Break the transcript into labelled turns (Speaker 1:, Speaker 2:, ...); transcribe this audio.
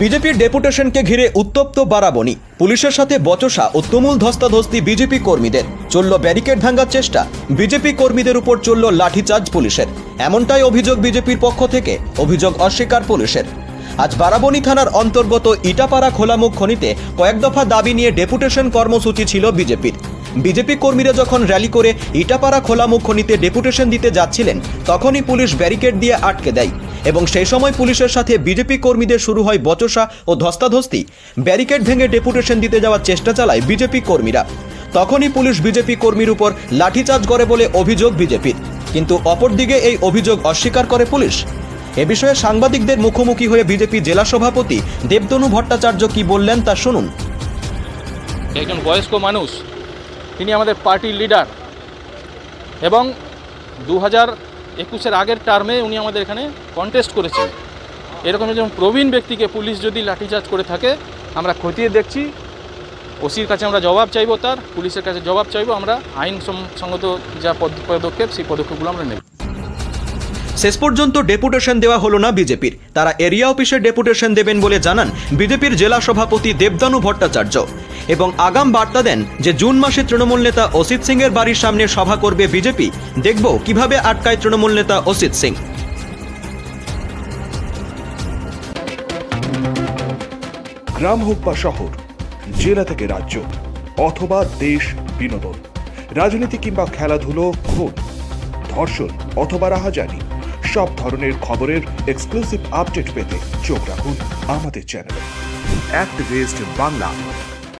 Speaker 1: বিজেপির ডেপুটেশনকে ঘিরে উত্তপ্ত বারাবণী। পুলিশের সাথে বচসা ও তুমুল ধস্তাধস্তি বিজেপি কর্মীদের। চলল ব্যারিকেড ভাঙার চেষ্টা। বিজেপি কর্মীদের উপর চলল লাঠিচার্জ পুলিশের। এমনটাই অভিযোগ বিজেপির পক্ষ থেকে। অভিযোগ অস্বীকার পুলিশের। আজ বারাবণী থানার অন্তর্গত ইটাপাড়া খোলামুখ খনিতে কয়েক দফা দাবি নিয়ে ডেপুটেশন কর্মসূচি ছিল বিজেপির। বিজেপি কর্মীরা যখন র্যালি করে ইটাপাড়া খোলামুখ খনিতে ডেপুটেশন দিতে যাচ্ছিলেন, তখনই পুলিশ ব্যারিকেড দিয়ে আটকে দেয় এবং সেই সময় পুলিশের সাথে বিজেপি কর্মীদের শুরু হয় বচসা ও ধস্তাধস্তি। ব্যারিকেড ভেঙে ডেপুটেশন দিতে যাওয়ার চেষ্টা চালায় বিজেপি কর্মীরা। তখনই পুলিশ বিজেপি কর্মীর উপর লাঠিচার্জ করে বলে অভিযোগ বিজেপির। কিন্তু অপরদিকে এই অভিযোগ অস্বীকার করে পুলিশ। এ বিষয়ে সাংবাদিকদের মুখোমুখি হয়ে বিজেপি জেলা সভাপতি দেবদনু ভট্টাচার্য কি বললেন তা শুনুন।
Speaker 2: একজন বয়স্ক মানুষ তিনি আমাদের পার্টির লিডার। এবং দু হাজার একুশের আগের টার্মে উনি আমাদের এখানে কন্টেস্ট করেছেন। এরকম একজন প্রবীণ ব্যক্তিকে পুলিশ যদি লাঠিচার্জ করে থাকে, আমরা খতিয়ে দেখছি। ওসির কাছে আমরা জবাব চাইব তার, পুলিশের কাছে জবাব চাইব, আমরা আইন সংগত যা পদ- পদক্ষেপ, সেই পদক্ষেপগুলো আমরা নেব।
Speaker 1: শেষ পর্যন্ত ডেপুটেশন দেওয়া হলো না বিজেপির। তারা এরিয়া অফিসে ডেপুটেশন দেবেন বলে জানান বিজেপির জেলা সভাপতি দেবদানু ভট্টাচার্য। এবং আগাম বার্তা দেন যে জুন মাসে তৃণমূল নেতা অসিত সিং এর বাড়ির সামনে সভা করবে বিজেপি। দেখব কীভাবে আটকায় তৃণমূল নেতা অসিত সিং।
Speaker 3: গ্রাম হোক বা শহর, জেলা থেকে রাজ্য, অথবা দেশ, বিনোদন, রাজনীতি কিংবা খেলাধুলো, খুন, ধর্ষণ অথবা রাহাজানি সব ধরনের খবরের এক্সক্লুসিভ আপডেট পেতে চোখ রাখুন আমাদের চ্যানেলে বাংলা।